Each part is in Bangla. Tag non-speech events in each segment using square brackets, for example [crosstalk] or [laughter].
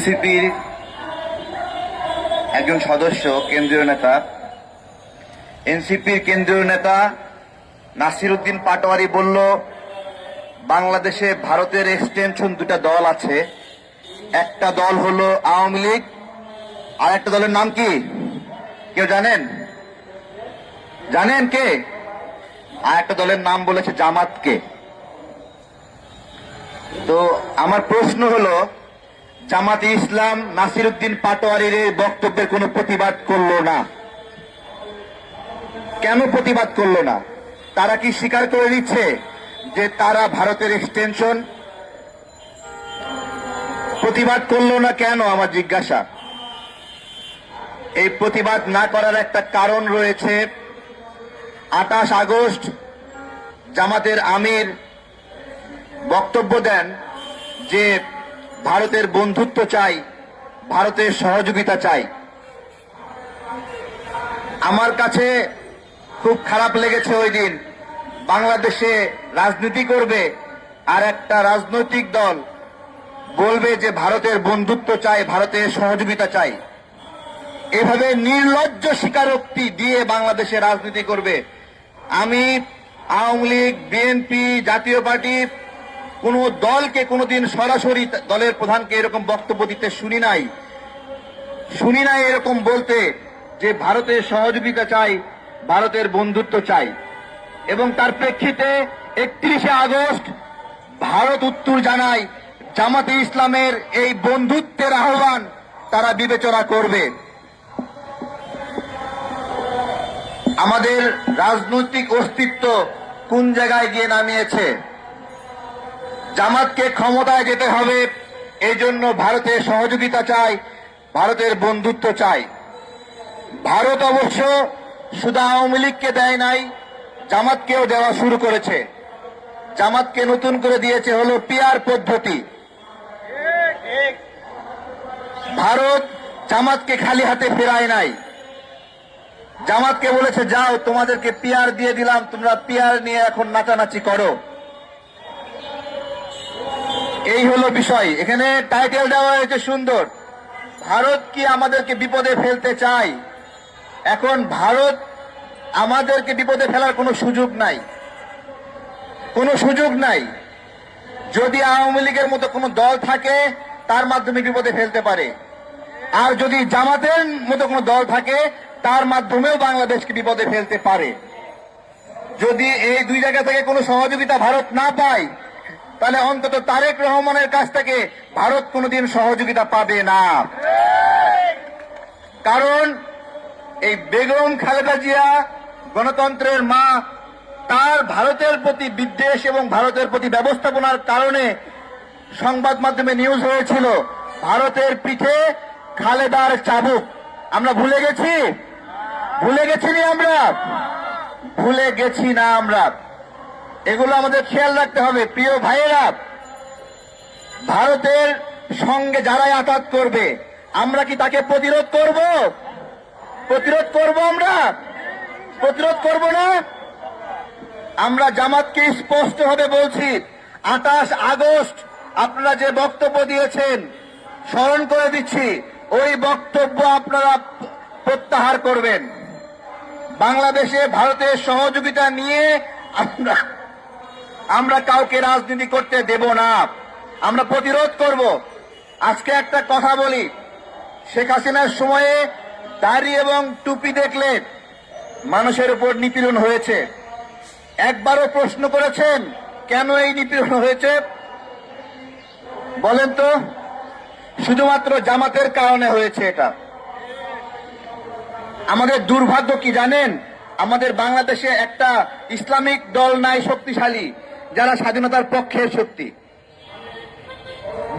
এনসিপির একজন সদস্য, কেন্দ্রীয় নেতা। এনসিপির কেন্দ্রীয় নেতা নাসির উদ্দিন পাটোয়ারি বলল, বাংলাদেশে ভারতের এক্সটেনশন দুটা দল আছে। একটা দল হলো আওয়ামী লীগ, আর একটা দলের নাম কি? কেউ জানেন? জানেন কে? আর একটা দলের নাম বলেছে জামাতকে। তো আমার প্রশ্ন হলো জামাতে ইসলাম নাসির উদ্দিন পাটোয়ারির বক্তব্যের কোনো প্রতিবাদ করল না। কেন প্রতিবাদ করল না? তারা কি স্বীকার করে দিচ্ছে যে তারা ভারতের এক্সটেনশন প্রতিবাদ করল না কেন আমার জিজ্ঞাসা? এই প্রতিবাদ না করার একটা কারণ রয়েছে। আঠাশ আগস্ট জামাতের আমির বক্তব্য দেন যে ভারতের বন্ধুত্ব চাই, ভারতের সহযোগিতা চাই। আমার কাছে খুব খারাপ লেগেছে ওই দিন। বাংলাদেশে রাজনীতি করবে আর একটা রাজনৈতিক দল বলবে যে ভারতের বন্ধুত্ব চাই, ভারতের সহযোগিতা চাই। এভাবে নির্লজ্জ স্বীকারোক্তি দিয়ে বাংলাদেশে রাজনীতি করবে। আমি আওয়ামী লীগ, বিএনপি, জাতীয় পার্টি কোন দলকে কোনোদিন সরাসরি দলের প্রধানকে এরকম বক্তব্য দিতে শুনি নাই। শুনি নাই এরকম বলতে যে ভারতের সহযোগিতা চাই, ভারতের বন্ধুত্ব চাই। এবং তার প্রেক্ষিতে একত্রিশে আগস্ট ভারত উত্তর জানায়, জামাতে ইসলামের এই বন্ধুত্বের আহ্বান তারা বিবেচনা করবে। আমাদের রাজনৈতিক অস্তিত্ব কোন জায়গায় গিয়ে নামিয়েছে? জামাতকে ক্ষমতায় যেতে হবে। এই জন্য ভারতের সহযোগিতা চাই, ভারতের বন্ধুত্ব চাই। ভারত অবশ্য শুধু আওয়ামী লীগকে দেয় নাই, জামাতকেও দেওয়া শুরু করেছে। জামাতকে নতুন করে দিয়েছে হলো পিয়ার পদ্ধতি। ভারত জামাতকে খালি হাতে ফেরায় নাই। জামাতকে বলেছে, যাও, তোমাদেরকে পিয়ার দিয়ে দিলাম, তোমরা পিয়ার নিয়ে এখন নাচানাচি করো। এই হলো বিষয়। এখানে টাইটেল দেওয়া হয়েছে সুন্দর। ভারত কি আমাদেরকে বিপদে ফেলতে চায়? এখন ভারত আমাদেরকে বিপদে ফেলার কোনো সুযোগ নাই। কোনো সুযোগ নাই। যদি আওয়ামী লীগের মতো কোনো দল থাকে, তার মাধ্যমে বিপদে ফেলতে পারে। আর যদি জামাতের মতো কোনো দল থাকে, তার মাধ্যমেও বাংলাদেশকে বিপদে ফেলতে পারে। যদি এই দুই জায়গা থেকে কোনো সহযোগিতা ভারত না পায় তাহলে অন্তত তারেক রহমানের কাছ থেকে ভারত কোনোদিন সহযোগিতা পাবে না। কারণ এই বেগম খালেদা জিয়া গণতন্ত্রের মা, তার ভারতের প্রতি বিদ্বেষ এবং ভারতের প্রতি ব্যবস্থাপনার কারণে সংবাদ মাধ্যমে নিউজ হয়েছিল, ভারতের পিঠে খালেদার চাবুক। আমরা ভুলে গেছি? ভুলে গেছি আমরা? ভুলে গেছি না আমরা। এগুলো আমাদের খেয়াল রাখতে হবে। প্রিয় ভাইয়েরা, ভারতের সঙ্গে যারাই আঘাত করবে, আমরা কি তাকে প্রতিরোধ করব? প্রতিরোধ করব আমরা? প্রতিরোধ করব না? আমরা জামাতকে স্পষ্ট ভাবে বলছি, আঠাশ আগস্ট আপনারা যে বক্তব্য দিয়েছেন, স্মরণ করে দিচ্ছি, ওই বক্তব্য আপনারা প্রত্যাহার করবেন। বাংলাদেশে ভারতের সহযোগিতা নিয়ে আমরা আমরা কাউকে রাজনীতি করতে দেব না। আমরা প্রতিরোধ করব। আজকে একটা কথা বলি। শেখ হাসিনার সময়ে দাড়ি এবং টুপি দেখলে মানুষের উপর নিপীড়ন হয়েছে। একবারও প্রশ্ন করেছেন, কেন এই নিপীড়ন হয়েছে? বলেন তো, শুধুমাত্র জামাতের কারণে হয়েছে এটা। আমাদের দুর্ভাগ্য কি জানেন? আমাদের বাংলাদেশে একটা ইসলামিক দল নাই শক্তিশালী। যারা স্বাধীনতার পক্ষের শক্তি।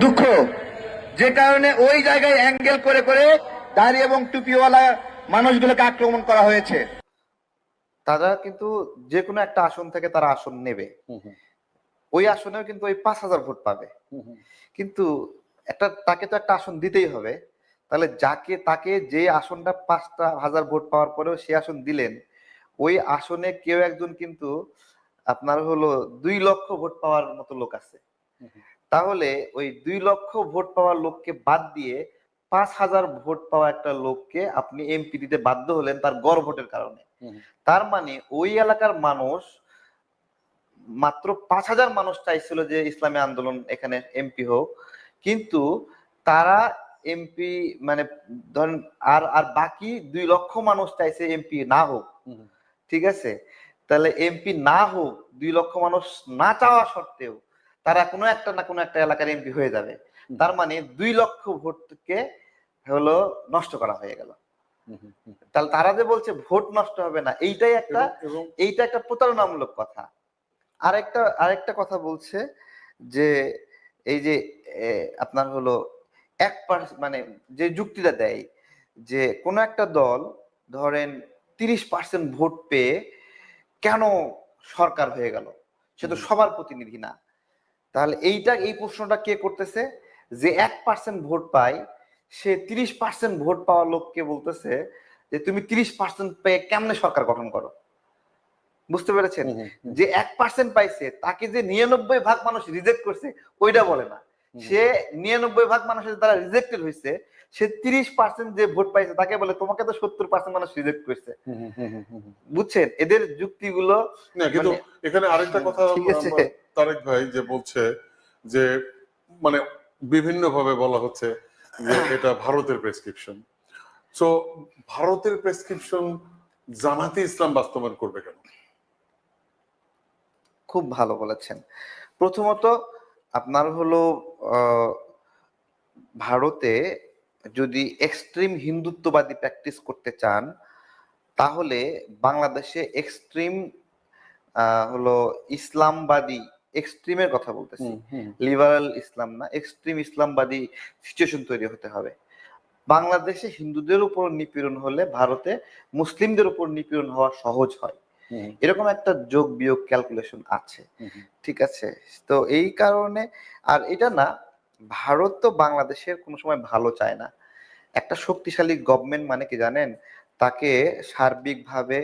দুঃখ যে কারণে ওই জায়গায় অ্যাঙ্গেল করে করে দাড়ি এবং টুপিওয়ালা মানুষগুলোকে আক্রমণ করা হয়েছে। তারা কিন্তু যে কোনো একটা আসন থেকে তারা আসন নেবে। ওই আসনেও কিন্তু ওই পাঁচ হাজার ভোট পাবে। কিন্তু একটা তাকে তো একটা আসন দিতেই হবে। তাহলে যাকে তাকে যে আসনটা পাঁচটা হাজার ভোট পাওয়ার পরেও সে আসন দিলেন ওই আসনে কেউ একজন কিন্তু আপনার হলো দুই লক্ষ ভোট পাওয়ার মতো লোক আছে। তাহলে ওই দুই লক্ষ ভোট পাওয়া লোককে বাদ দিয়ে পাঁচ হাজার ভোট পাওয়া একটা লোককে আপনি এমপি দিতে বাধ্য হলেন তার গড় ভোটের কারণে। তার মানে ওই এলাকার মানুষ মাত্র পাঁচ হাজার মানুষ চাইছিল যে ইসলামী আন্দোলন এখানে এমপি হোক। কিন্তু তারা এমপি মানে ধরেন আর আর বাকি দুই লক্ষ মানুষ চাইছে এমপি না হোক। ঠিক আছে? তাহলে এমপি না হোক দুই লক্ষ মানুষ না চাওয়া সত্ত্বেও তারা কোনো একটা না কোনো একটা এলাকার এমপি হয়ে যাবে। তার মানে দুই লক্ষ ভোটকে হলো নষ্ট করা হয়ে গেল। তাহলে তারা যে বলছে ভোট নষ্ট হবে না এইটাই একটা এইটা একটা প্রতারণামূলক কথা। আরেকটা আরেকটা কথা বলছে যে এই যে আপনার হলো এক পার্স- মানে যে যুক্তিটা দেয় যে কোনো একটা দল ধরেন তিরিশ পার্সেন্ট ভোট পেয়ে কেন সরকার হয়ে গেল? সে তো সবার প্রতিনিধি না। তাহলে এইটা এই প্রশ্নটা কে করতেছে? যে এক পার্সেন্ট ভোট পায় সে তিরিশ পার্সেন্ট ভোট পাওয়া লোককে বলতেছে যে তুমি তিরিশ পার্সেন্ট পেয়ে কেমনে সরকার গঠন করো? বুঝতে পেরেছেন। যে এক পার্সেন্ট পাইছে তাকে যে নিরানব্বই ভাগ মানুষ রিজেক্ট করছে ওইটা বলে না। সে নিরানব্বই ভাগ মানুষের দ্বারা রিজেক্টেড হয়েছে সে তিরিশ পার্সেন্ট যে ভোট পাইছে তাকে বলে তোমাকে তো সত্তর পার্সেন্ট মানুষ রিজেক্ট করছে। বুঝছেন? এদের যুক্তিগুলো না কিন্তু মানে- এখানে আরেকটা কথা তারেক ভাই যে বলছে যে মানে বিভিন্ন ভাবে বলা হচ্ছে যে এটা ভারতের প্রেসক্রিপশন সো ভারতের প্রেসক্রিপশন জামাতে ইসলাম বাস্তবায়ন করবে কেন? খুব ভালো বলেছেন। প্রথমত আপনার হলো আহ, ভারতে যদি এক্সট্রিম হিন্দুত্ববাদী প্র্যাকটিস করতে চান তাহলে বাংলাদেশে এক্সট্রিম হলো ইসলামবাদী এক্সট্রিমের কথা বলতেছি। লিবারাল ইসলাম না এক্সট্রিম ইসলামবাদী সিচুয়েশন তৈরি হতে হবে। বাংলাদেশে হিন্দুদের উপর নিপীড়ন হলে ভারতে মুসলিমদের উপর নিপীড়ন হওয়া সহজ হয়। এরকম একটা যোগ বিয়োগ ক্যালকুলেশন আছে। ঠিক আছে? তো এই কারণে আর এটা না ভারত তো বাংলাদেশের কোনো সময় ভালো চায় না। একটা শক্তিশালী গভর্নমেন্ট মানে কি জানেন? তাকে সার্বিকভাবে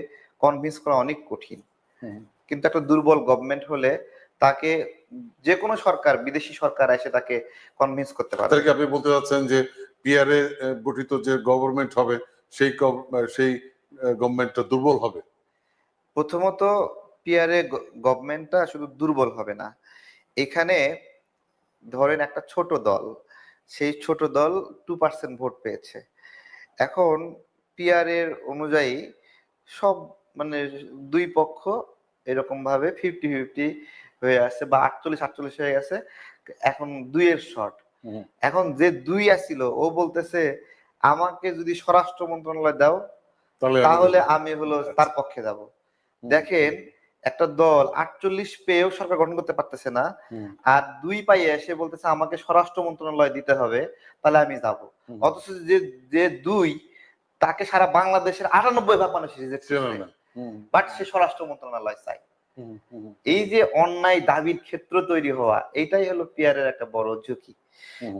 কনভিন্স করা অনেক কঠিন। কিন্তু একটা দুর্বল গভর্নমেন্ট হলে তাকে যে কোনো সরকার বিদেশি সরকার এসে তাকে কনভিন্স করতে পারে। তাদেরকে আপনি বলতে চাচ্ছেন যে পিআরএ গঠিত যে গভর্নমেন্ট হবে সেই সেই গভর্নমেন্টটা দুর্বল হবে? প্রথমত পিয়ারে গভর্নমেন্টটা শুধু দুর্বল হবে না। এখানে ধরেন একটা ছোট দল সেই ছোট দল টু পার্সেন্ট ভোট পেয়েছে। এখন পিয়ারের অনুযায়ী সব মানে দুই পক্ষ এরকম ভাবে ফিফটি ফিফটি হয়ে আছে বা আটচল্লিশ আটচল্লিশ হয়ে গেছে এখন দুইয়ের শর্ট হুম। এখন যে দুই আসছিল ও বলতেছে আমাকে যদি স্বরাষ্ট্র মন্ত্রণালয় দাও তাহলে আমি হলো তার পক্ষে যাব। দেখেন একটা দল আটচল্লিশ পেয়েও সরকার গঠন করতে পারতেছে না আর দুই পাইয়ে এসে বলতেছে আমাকে স্বরাষ্ট্র মন্ত্রণালয় দিতে হবে তাহলে আমি যাব। অথচ যে যে দুই তাকে সারা বাংলাদেশের আটানব্বই ভাগ মানুষ বাট সে স্বরাষ্ট্র মন্ত্রণালয় চাই এই যে অন্যায় দাবির ক্ষেত্র তৈরি হওয়া এইটাই হলো পিয়ারের একটা বড় ঝুঁকি।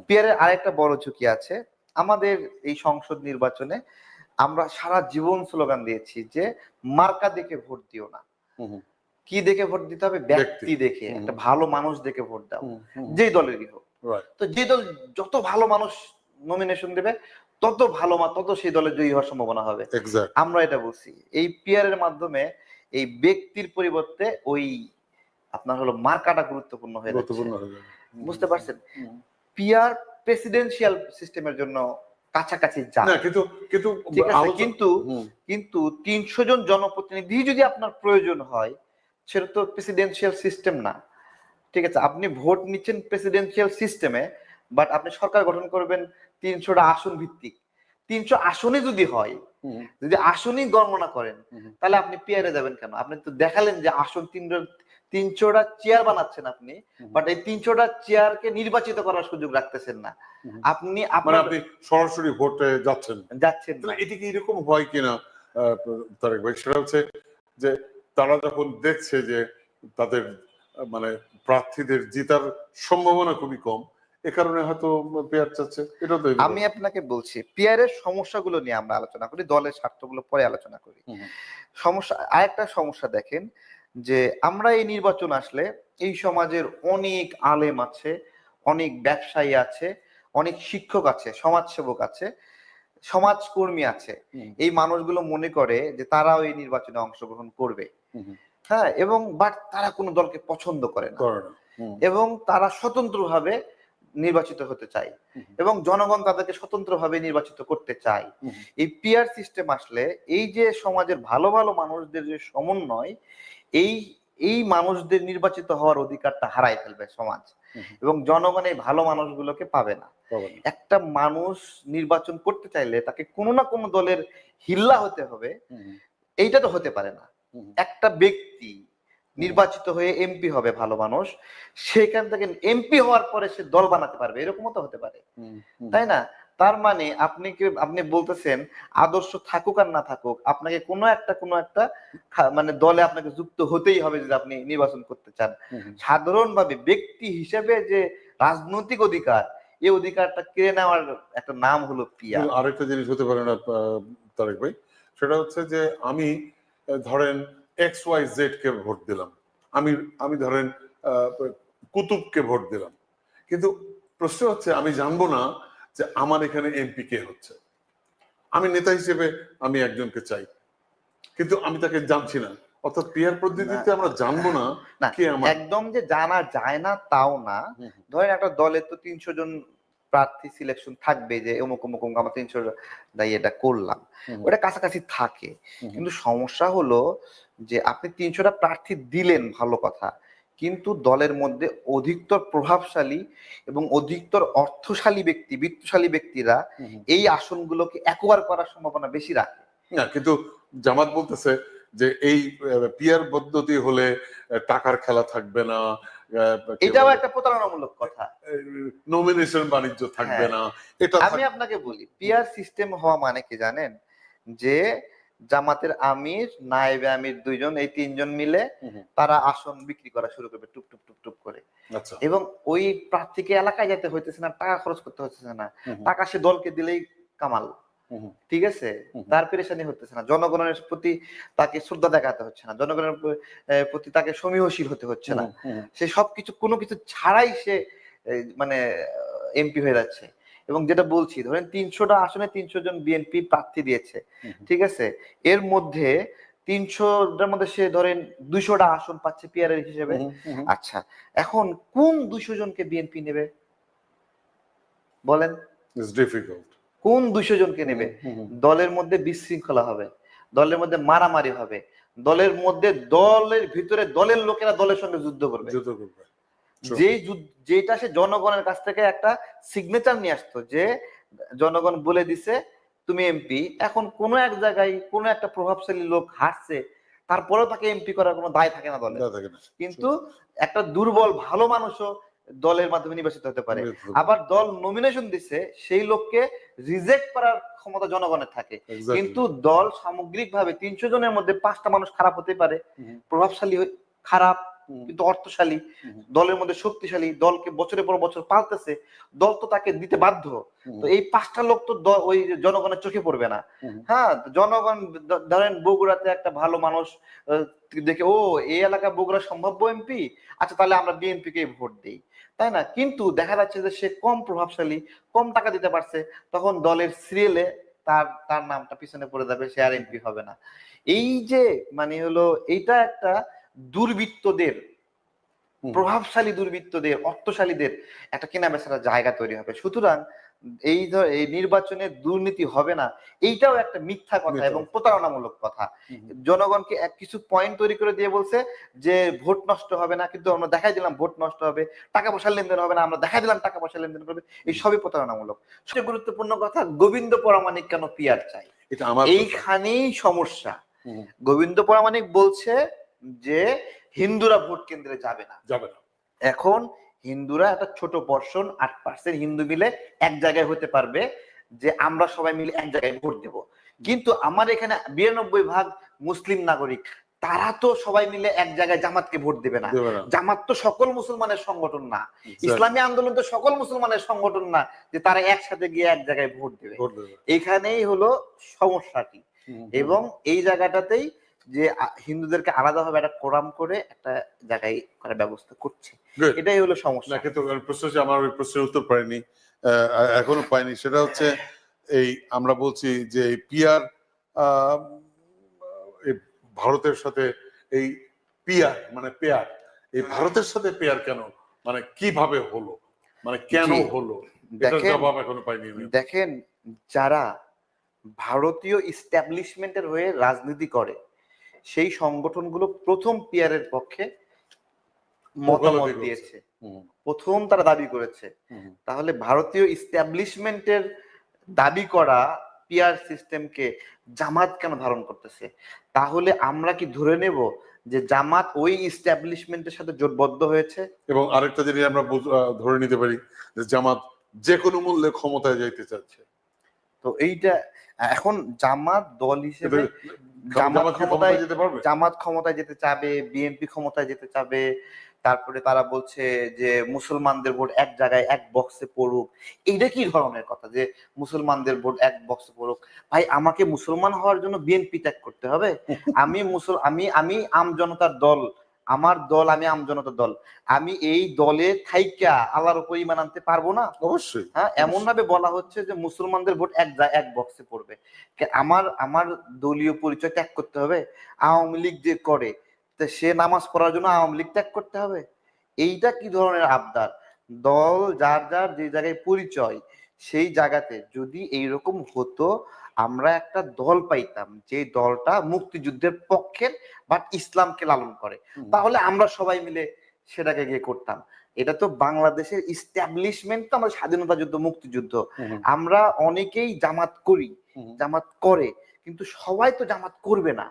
পিয়ারের আরেকটা বড় ঝুঁকি আছে আমাদের এই সংসদ নির্বাচনে আমরা সারা জীবন স্লোগান দিয়েছি যে মার্কা দেখে ভোট দিও না। কি দেখে ভোট দিতে হবে? ব্যক্তি দেখে একটা ভালো মানুষ দেখে ভোট দাও। যেই দলেরই হোক। তো যে দল যত ভালো মানুষ নমিনেশন দেবে তত ভালো মা তত সেই দলের জয়ী হওয়ার সম্ভাবনা হবে। আমরা এটা বলছি। এই পিয়ারের মাধ্যমে এই ব্যক্তির পরিবর্তে ওই আপনার হলো মার্কাটা গুরুত্বপূর্ণ হয়ে যাচ্ছে। বুঝতে পারছেন? পিয়ার প্রেসিডেন্সিয়াল সিস্টেমের জন্য কাছাকাছি যা কিন্তু কিন্তু কিন্তু কিন্তু তিনশো জন জনপ্রতিনিধি যদি আপনার প্রয়োজন হয় সেটা তো প্রেসিডেন্সিয়াল সিস্টেম না। ঠিক আছে আপনি ভোট নিচ্ছেন প্রেসিডেন্সিয়াল সিস্টেমে বাট আপনি সরকার গঠন করবেন তিনশোটা আসন ভিত্তিক। তিনশো আসনে যদি হয় যদি আসনই গণনা করেন তাহলে আপনি পিয়ারে যাবেন কেন? আপনি তো দেখালেন যে আসন তিনশো তিনশোটা চেয়ার বানাচ্ছেন আপনি বাট এই তিনশোটা চেয়ারকে নির্বাচিত করার সুযোগ রাখতেছেন না। আপনি মানে আপনার আপনি সরাসরি ভোটে যাচ্ছেন। যাচ্ছেন। এটি কি এরকম হয় কিনা তারেক ভাই? সেটা হচ্ছে যে তারা যখন দেখছে যে তাদের মানে প্রার্থীদের জিতার সম্ভাবনা খুবই কম এ কারণে হয়তো পেয়ার চাচ্ছে। এটা তো আমি আপনাকে বলছি পিয়ারের সমস্যাগুলো নিয়ে আমরা আলোচনা করি দলের স্বার্থগুলো পরে আলোচনা করি। সমস্যা আরেকটা সমস্যা দেখেন যে আমরা এই নির্বাচন আসলে এই সমাজের অনেক আলেম আছে অনেক ব্যবসায়ী আছে অনেক শিক্ষক আছে সমাজসেবক আছে সমাজকর্মী আছে। এই মানুষগুলো মনে করে যে তারাও এই নির্বাচনে অংশগ্রহণ করবে। হ্যাঁ এবং বাট তারা কোনো দলকে পছন্দ করে না। এবং তারা স্বতন্ত্রভাবে নির্বাচিত হতে চায়। এবং জনগণ তাদেরকে স্বতন্ত্রভাবে নির্বাচিত করতে চায়। হুম। এই পিয়ার সিস্টেম আসলে এই যে সমাজের ভালো ভালো মানুষদের যে সমন্বয় এই এই মানুষদের নির্বাচিত হওয়ার অধিকারটা হারাই ফেলবে সমাজ। এবং জনগণ এই ভালো মানুষগুলোকে পাবে না। একটা মানুষ নির্বাচন করতে চাইলে তাকে কোনো না কোনো দলের হিল্লা হতে হবে। এইটা তো হতে পারে না। একটা ব্যক্তি নির্বাচিত হয়ে এমপি হবে ভালো মানুষ সেখান থেকে এমপি হওয়ার পরে সে দল বানাতে পারবে এরকমও তো হতে পারে। তাই না? তার মানে আপনি কি আপনি বলতেছেন আদর্শ থাকুক আর না থাকুক আপনাকে কোনো একটা কোনো একটা মানে দলে আপনাকে যুক্ত হতেই হবে যদি আপনি নির্বাচন করতে চান। সাধারণভাবে ব্যক্তি হিসেবে যে রাজনৈতিক অধিকার এই অধিকারটা কেড়ে নেওয়ার একটা নাম হলো পিয়া আরেকটা জিনিস হতে পারে না তারেক ভাই সেটা হচ্ছে যে আমি ধরেন এক্স ওয়াই জেড কে ভোট দিলাম। আমি আমি ধরেন কুতুবকে ভোট দিলাম। কিন্তু প্রশ্ন হচ্ছে আমি জানব না যে আমার এখানে এমপি কে হচ্ছে। আমি নেতা হিসেবে আমি একজনকে চাই। কিন্তু আমি তাকে জানছি না। অর্থাৎ পিয়ার পদ্ধতিতে আমরা জানব না না কে আমার একদম যে জানা যায় না তাও না। ধরেন একটা দলে তো তিনশো জন প্রার্থী সিলেকশন থাকবে যে অমুক অমুক অমুক আমরা তিনশো এটা করলাম। ওটা কাছাকাছি থাকে। কিন্তু সমস্যা হলো যে আপনি তিনশোটা প্রার্থী দিলেন ভালো কথা কিন্তু দলের মধ্যে অধিকতর প্রভাবশালী এবং অধিকতর অর্থশালী ব্যক্তি বিত্তশালী ব্যক্তিরা। এই আসনগুলোকে একোয়ার করার সম্ভাবনা বেশি রাখে। না কিন্তু জামাত বলতেছে যে এই পিয়ার পদ্ধতি হলে টাকার খেলা থাকবে না এটাও একটা প্রতারণামূলক কথা। নমিনেশন বাণিজ্য থাকবে হ্যাঁ। না এটা আমি আপনাকে বলি পিয়ার সিস্টেম হওয়া মানে কি জানেন? যে জামাতের আমির নায়েবে আমির দুইজন এই তিনজন মিলে তারা আসন বিক্রি করা শুরু করবে টুক টুক টুক টুক করে। আচ্ছা। এবং ওই প্রার্থীকে এলাকায় যেতে হইতেছে না টাকা খরচ করতে হইতেছে না। টাকা সে দলকে দিলেই কামাল। ঠিক আছে? তার পেরেশানি হতেছে না। জনগণের প্রতি তাকে শ্রদ্ধা দেখাতে হচ্ছে না। জনগণের প্রতি তাকে সমীহশীল হতে হচ্ছে না। সে সবকিছু কোনো কিছু ছাড়াই সে মানে এমপি হয়ে যাচ্ছে। এবং যেটা বলছি ধরেন তিনশোটা আসনে তিনশো জন বিএনপি প্রার্থী দিয়েছে। ঠিক আছে? এর মধ্যে তিনশোটার মধ্যে সে ধরেন দুইশোটা আসন পাচ্ছে পিয়ারের হিসেবে। আচ্ছা এখন কোন দুইশো জনকে বিএনপি নেবে? বলেন। It's difficult. কোন দুইশো জনকে নেবে? দলের মধ্যে বিশৃঙ্খলা হবে দলের মধ্যে মারামারি হবে দলের মধ্যে দলের ভিতরে দলের লোকেরা দলের সঙ্গে যুদ্ধ করবে। যুদ্ধ করবে। যে যেটা সে জনগণের কাছ থেকে একটা সিগনেচার নিয়ে আসতো যে জনগণ বলে দিছে তুমি এমপি এখন কোন এক জায়গায় কোন একটা প্রভাবশালী লোক হারছে তারপরেও তাকে এমপি করার কোনো দায় থাকে না দলে। না থাকে না। কিন্তু একটা দুর্বল ভালো মানুষও দলের মাধ্যমে নির্বাচিত হতে পারে। আবার দল নমিনেশন দিছে সেই লোককে রিজেক্ট করার ক্ষমতা জনগণের থাকে। কিন্তু দল সামগ্রিকভাবে তিনশো জনের মধ্যে পাঁচটা মানুষ খারাপ হতে পারে। প্রভাবশালী খারাপ কিন্তু অর্থশালী। দলের মধ্যে শক্তিশালী দলকে বছরের পর বছর পালতেছে। দল তো তাকে দিতে বাধ্য। তো এই পাঁচটা লোক তো ওই জনগণের চোখে পড়বে না। হ্যাঁ জনগণ ধরেন বগুড়াতে একটা ভালো মানুষ দেখে ও এই এলাকা বগুড়া সম্ভাব্য এমপি? আচ্ছা তাহলে আমরা বিএনপি কে ভোট দিই? তাই না? কিন্তু দেখা যাচ্ছে যে সে কম প্রভাবশালী কম টাকা দিতে পারছে তখন দলের সিরিয়ালে তার তার নামটা পিছনে পড়ে যাবে সে আর এমপি হবে না। এই যে মানে হলো এটা একটা দুর্বৃত্তদের প্রভাবশালী দুর্বৃত্তদের অর্থশালীদের একটা কেনা বেচার জায়গা তৈরি হবে। সুতরাং এই ধর- এই নির্বাচনে দুর্নীতি হবে না এইটাও একটা মিথ্যা কথা এবং প্রতারণামূলক কথা। জনগণকে এক কিছু পয়েন্ট তৈরি করে দিয়ে বলছে যে ভোট নষ্ট হবে না কিন্তু আমরা দেখাই দিলাম ভোট নষ্ট হবে টাকা পয়সার লেনদেন হবে না আমরা দেখাই দিলাম টাকা পয়সা লেনদেন করবে এই সবই প্রতারণামূলক। সবচেয়ে গুরুত্বপূর্ণ কথা গোবিন্দ পরামানিক কেন পিয়ার চাই? এইখানেই সমস্যা। গোবিন্দ পরামানিক বলছে যে হিন্দুরা ভোট কেন্দ্রে যাবে না। যাবে না। এখন হিন্দুরা একটা ছোট পর্ষণ আট পার্সেন্ট হিন্দু মিলে এক জায়গায় হতে পারবে যে আমরা সবাই মিলে এক জায়গায় ভোট দেব। কিন্তু আমার এখানে বিরানব্বই ভাগ মুসলিম নাগরিক তারা তো সবাই মিলে এক জায়গায় জামাতকে ভোট দেবে না। জামাত তো সকল মুসলমানের সংগঠন না। ইসলামী আন্দোলন তো সকল মুসলমানের সংগঠন না যে তারা একসাথে গিয়ে এক জায়গায় ভোট দেবে। এখানেই হলো সমস্যাটি। এবং এই জায়গাটাতেই যে হিন্দুদেরকে আলাদাভাবে একটা কোরাম করে একটা জায়গায় করার ব্যবস্থা করছে। এটাই হলো সমস্যা। কিন্তু প্রশ্ন হচ্ছে আমার ওই প্রশ্নের উত্তর পাইনি। এখনও পাইনি। সেটা হচ্ছে এই আমরা বলছি যে পিয়ার ভারতের সাথে এই পিয়ার মানে পেয়ার এই ভারতের সাথে পেয়ার কেন? মানে কীভাবে হলো? মানে কেন হলো? জবাব এখনও পাইনি দেখেন যারা ভারতীয় ইস্টাবলিশমেন্টের হয়ে রাজনীতি করে সেই সংগঠনগুলো প্রথম পিয়ারের পক্ষে মতামত দিয়েছে। প্রথম তারা দাবি করেছে। তাহলে ভারতীয় ইস্টাবলিশমেন্টের দাবি করা পিয়ার সিস্টেমকে জামাত কেন ধারণ করতেছে? তাহলে আমরা কি ধরে নেব যে জামাত ওই ইস্টাবলিশমেন্টের সাথে জোটবদ্ধ হয়েছে? এবং আরেকটা জিনিস আমরা ধরে নিতে পারি যে জামাত যে কোনো মূল্যে ক্ষমতায় যাইতে চাচ্ছে। তো এইটা এখন জামাত দল হিসেবে জামাত জামাত ক্ষমতায় ক্ষমতায় যেতে পারবে? জামাত ক্ষমতায় যেতে চাবে বিএনপি ক্ষমতায় যেতে চাবে তারপরে তারা বলছে যে মুসলমানদের ভোট এক জায়গায় এক বক্সে পড়ুক। এইটা কি ধরনের কথা যে মুসলমানদের ভোট এক বক্সে পড়ুক? ভাই আমাকে মুসলমান হওয়ার জন্য বিএনপি ত্যাগ করতে হবে। [laughs] আমি মুসল আমি আমি আম জনতার দল। আমার দল আমি আম জনতার দল। আমি এই দলে থাইকা আল্লাহর উপর ইমান আনতে পারব না। অবশ্যই। হ্যাঁ এমন ভাবে বলা হচ্ছে যে মুসলমানদের ভোট এক জা- এক বক্সে পড়বে। আমার আমার দলীয় পরিচয় ত্যাগ করতে হবে আওয়ামী লীগ যে করে তা সে নামাজ পড়ার জন্য আওয়ামী লীগ ত্যাগ করতে হবে। এইটা কি ধরনের আবদার? দল যার যার যে জায়গায় পরিচয় সেই জায়গাতে যদি এইরকম হতো আমরা একটা দল পাইতাম যে দলটা মুক্তিযুদ্ধের পক্ষের বাট ইসলামকে লালন করে। তাহলে আমরা সবাই মিলে সেটাকে গিয়ে করতাম। এটা তো বাংলাদেশের ইস্টাবলিশমেন্ট তো আমাদের স্বাধীনতা যুদ্ধ মুক্তিযুদ্ধ। আমরা অনেকেই জামাত করি জামাত করে কিন্তু সবাই তো জামাত করবে না।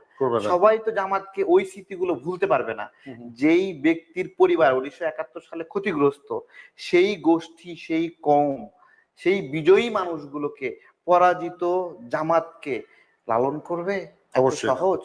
সবাই তো জামাতকে ওই স্মৃতিগুলো ভুলতে পারবে না। যেই ব্যক্তির পরিবার উনিশশো একাত্তর সালে ক্ষতিগ্রস্ত সেই গোষ্ঠী সেই কম সেই বিজয়ী মানুষগুলোকে পরাজিত জামাতকে লালন করবে? অবশ্যই। সহজ?